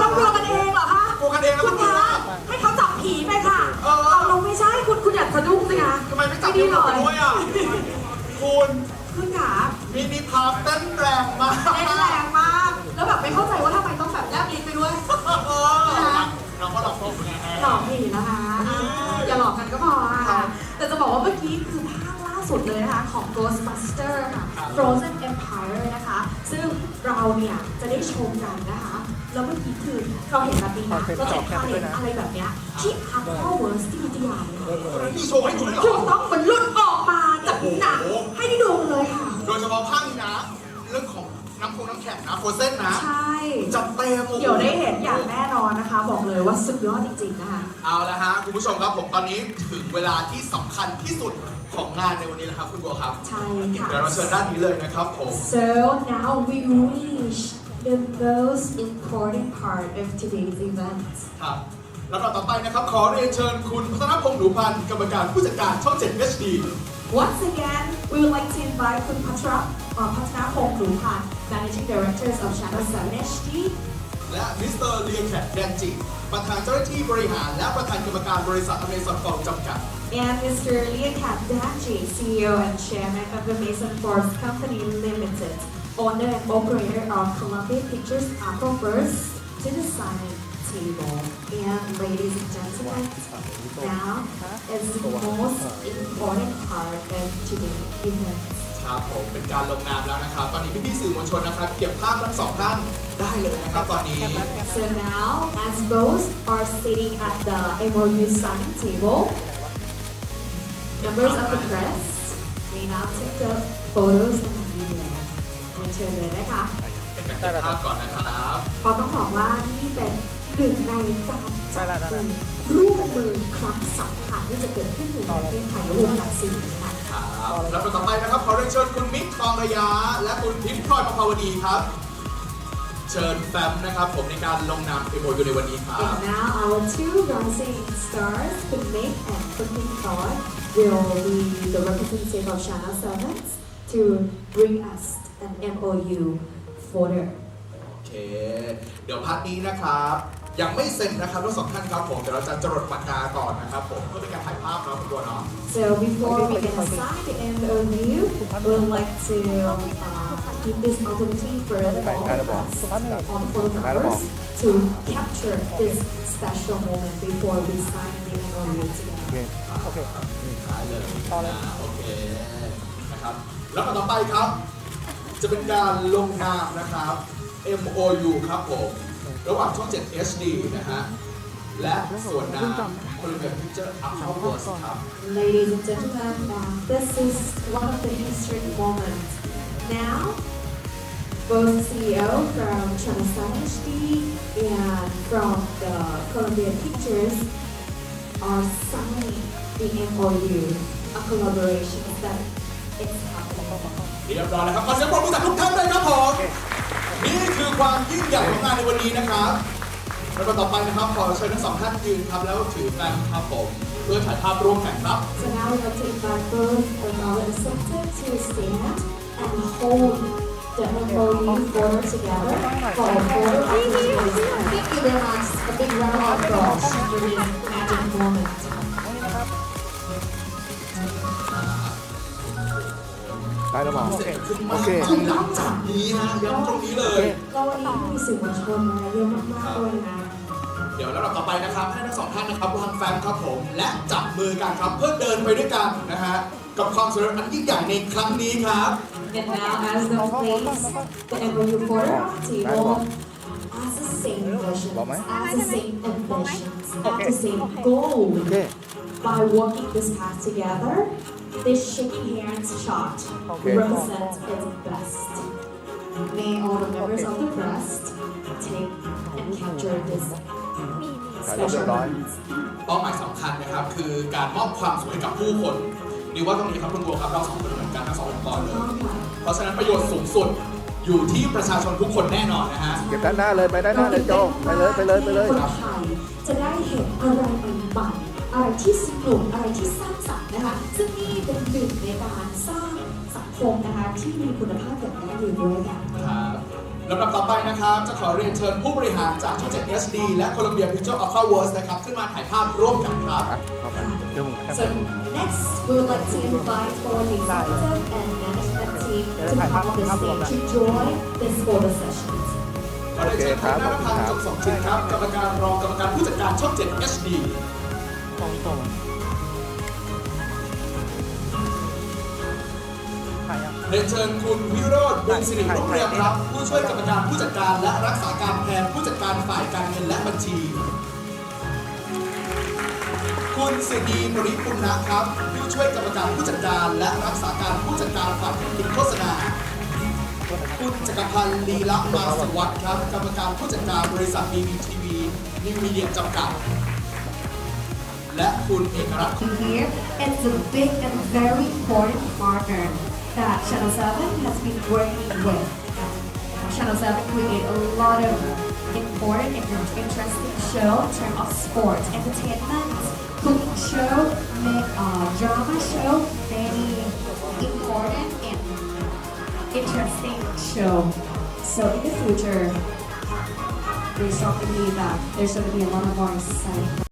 เรากลัวกันเองเหรอคะกลัวกันเองแล้วคุณคะให้เขาจับผีไปค่ะเออ เอาไม่ใช่คุณคุณอยากสะดุ้งสิคะทำไมไม่จับมืดีหน่อยคุณคุณขามินิพาร์ทเต้นแรงมากเต้นแรงมาก แล้วแบบไม่เข้าใจว่าทำไมต้องแบบแลบลิ้นไปด้วย เออเราก็หลอกพวคุณนะหลอกผีนะคะ อย่าหลอกกันก็พอค่ะแต่จะบอกว่าเมื่อกี้คือภาล่าสุดเลยนะคะ ของ Ghostbuster ค่ะ Frozen Empire นะคะ ซึ่งเราเนี่ยจะได้ชมกันนะคะ แล้วเมื่อกี้คือเราเห็นแบบนี้นะเราจะเห็นพาเลทอะไรแบบเนี้ยที่ Aquaverse ที่วิทยาเลยค่ะมีโชว์ให้ดูด้วยเหรถูอกต้องมันหลุดออกมาจากหนังโอ้โหให้ได้ดูกันเลยค่ะ โดยเฉพาะภาคนี้นะ เรื่องของน้ำคงน้ำแข็งนะโฟเซนนะใช่ จัดเต็มโอ้โห เดี๋ยวได้เห็นอย่างแน่นอนนะคะ บอกเลยว่าสุดยอดจริงๆนะคะ เอาละฮะคุณผู้ชมครับผมตอนนี้ถึงเวลาที่สำคัญที่สุดของงานในวันนี้แล้วครับคุณบัวครับใช่ค่ะ เดี๋ยวเราเชิญด้านนี้เลยนะครับผม So now we reach the most important part of today's event. ครับแล้วก็ต่อไปนะครับ ขอเรียนเชิญคุณพัฒนพงษ์หนูพันธ์กรรมการผู้จัดการช่อง 7 HD Once again, we would like to invite Kun Patra, uh, Patna Pong Lupan, Managing Directors of Channel 7 HD, และมิสเตอร์เลียแคทแดนจิประธานเจ้าหน้าที่บริหาร และประธานกรรมการบริษัทอเมซอนฟอร์จำกัด and Mr. Liakat Daji, CEO and Chairman of the Mason Forbes Company Limited, owner and operator of Columbia Pictures Aquaverse to the signing table. And ladies and gentlemen, now is the most important part of today's event. ครับผมเป็นการลงนามแล้วนะครับ ตอนนี้พี่ๆสื่อมวลชนนะครับ เก็บภาพทั้งสองท่านได้เลยนะครับตอนนี้ So now, as both are sitting at the MOU signing table, members of the press may now take the photos and video. เชิญเลยนะคะเป็นการเก็บภาพก่อนนะครับเพราะต้องบอกว่านี่เป็นหนึ่งในการจับมือร่วมมือครั้งสำคัญที่จะเกิดขึ้นในประเทศไทยและวงการสื่อนะคะครับแล้วต่อไปนะครับขอเรียนเชิญคุณมิกทองระยะและคุณพิมพ์พลอยประภาวดีครับเชิญแฟมนะครับผมในการลงนามเอโมอยู่ในวันนี้ครับ And now our two rising stars, Kun Nick and Kun Pink Thor, will be the representative of Channel 7 to bring us an MOU photo. โอเค เดี๋ยวพาร์ทนี้นะครับ ยังไม่เซ็นนะครับทั้งสองท่านครับผม เดี๋ยวเราจะจรดปากกาก่อนนะครับผม เพื่อเป็นการถ่ายภาพเนาะคุณบัวเนาะ So before we can sign the MOU, we'd like to uh, give this opportunity for all of us on photographers to capture this special moment before we sign the MOU together. โอเคได้เลยต่อเลยนะโอเคนะครับ แล้วก็ต่อไปครับ จะเป็นการลงนามนะครับ MOU ครับผม ระหว่างช่อง 7 HD นะฮะ และส่วนนาม Columbia Picture Uploads ครับ Ladies and gentlemen, this is one of the historic moments. Now, both CEO from China Sun HD and from the Columbia Pictures are signing the MOU, a collaboration that is. เรียบร้อยแล้วครับขอเสียงปรบมือจากทุกท่านเลยครับผมนี่คือความยิ่งใหญ่ของงานในวันนี้นะครับแล้วก็ต่อไปนะครับขอเชิญทั้งสองท่านยืนครับแล้วถือแฟ้มครับผมเพื่อถ่ายภาพร่วมกันครับ So now we're going to invite both of our acceptance to stand and hold the MOU photo together for a photo opportunity. Thank you very much. A big round of applause for this magic moment. ได้แล้วเปล่าเสร็จขึ้นมาโอเคหลังจากนี้ฮะย้ำตรงนี้เลยก็วันนี้มีสื่อมวลชนมาเยอะมากๆด้วยนะเดี๋ยวแล้วเราต่อไปนะครับให้ทั้งสองท่านนะครับวางแฟ้มครับผม และจับมือกันครับเพื่อเดินไปด้วยกันนะฮะกับความสำเร็จอันยิ่งใหญ่ในครั้งนี้ครับ And now as the place, the MOU photo table as the same vision, as the same ambitions, as the same goal. โอเค By walking this path together, this shaking hands shot Okay. represents its best. May all the members of the press take and capture this ถ่ายรูปเรีย special บร้อย moment. เป้าหมายสำคัญนะครับ คือการมอบความสุขให้กับผู้คนนี่ว่าตรงนี้ครับคุณบัวครับเราสองคนเหมือนกันทั้งสององค์กรเลย เพราะฉะนั้นประโยชน์สูงสุดอยู่ที่ประชาชนทุกคนแน่นอนนะฮะ เก็บด้านหน้าเลย ไปด้านหน้าเลยโจไปเลยไปเลยไปเลย คนไทยจะได้เห็นอะไรใหม่ๆอะไรที่สนุกอะไรที่สร้าง นี่เป็นหนึ่งในการสร้างสังคมนะคะที่มีคุณภาพอย่างแท้จริงด้วยค่ะครับลำดับต่อไปนะครับ จะขอเรียนเชิญผู้บริหารจากช่อง7 HD และ Columbia Picture Alpha Works นะครับ ขึ้นมาถ่ายภาพร่วมกันครับอะเข้าไปเดี๋ยวผมแคป So next, we would like to invite all the executive and management team to come on the stage to join this photo session. ขอเรียนเชิญคุณนัทพันธ์จงสมจิตครับกรรมการรองกรรมการผู้จัดการช่อง 7 HD ตรงต เรียนเชิญคุณวิโรธบุญสิริรุ่งเรืองครับ ผู้ช่วยกรรมการผู้จัดการและรักษาการแทนผู้จัดการฝ่ายการเงินและบัญชี คุณสิดีปริปุณนะครับ ผู้ช่วยกรรมการผู้จัดการและรักษาการผู้จัดการฝ่ายผลิตโฆษณา คุณจักรพันธ์ลีละมาสวัสดิ์ครับ กรรมการผู้จัดการบริษัท BBTV New Media จำกัด และคุณเอกรัตน์ Here, it's a big and very important partner that Channel 7 has been working with. Channel 7 created a lot of important and interesting show in terms of sports, entertainment, cooking show, uh, drama show, many important and interesting show. So in the future, we strongly believe that there's going to be a lot of more exciting